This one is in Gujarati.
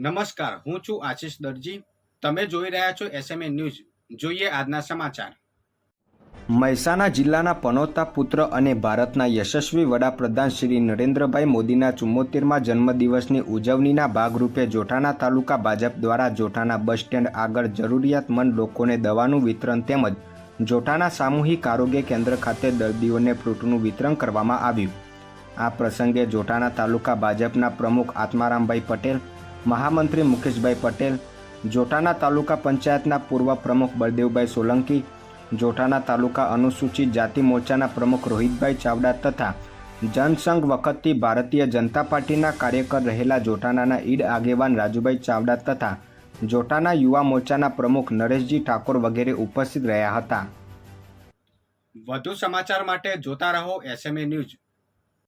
નમસ્કાર, હું છું આશીષ દરજી. તમે જોઈ રહ્યા છો એસએમએ ન્યૂઝ જોઈએ આજના સમાચાર. મહેસાણા જિલ્લાના પનોતા પુત્ર અને ભારતના યશસ્વી વડાપ્રધાન શ્રી નરેન્દ્રભાઈ મોદીના ચુમ્મોતેરમાં જન્મદિવસની ઉજવણીના ભાગરૂપે જોટાણા તાલુકા ભાજપ દ્વારા જોટાણા બસ સ્ટેન્ડ આગળ જરૂરિયાતમંદ લોકોને દવાનું વિતરણ તેમજ જોટાણા સામૂહિક આરોગ્ય કેન્દ્ર ખાતે દર્દીઓને ફ્રૂટનું વિતરણ કરવામાં આવ્યું. આ પ્રસંગે જોટાણા તાલુકા ભાજપના પ્રમુખ આત્મારામભાઈ પટેલ મહામંત્રી મુકેશભાઈ પટેલ, જોટાના તાલુકા પંચાયતના પૂર્વ પ્રમુખ બળદેવભાઈ સોલંકી, જોટાના તાલુકા અનુસૂચિત જાતિ મોરચાના પ્રમુખ રોહિતભાઈ ચાવડા તથા જનસંઘ વખતથી ભારતીય જનતા પાર્ટીના કાર્યકર રહેલા જોટાનાના ઈડ આગેવાન રાજુભાઈ ચાવડા તથા જોટાના યુવા મોરચાના પ્રમુખ નરેશજી ઠાકોર વગેરે ઉપસ્થિત રહ્યા હતા. વધુ સમાચાર માટે જોતા રહો એસએમએ ન્યૂઝ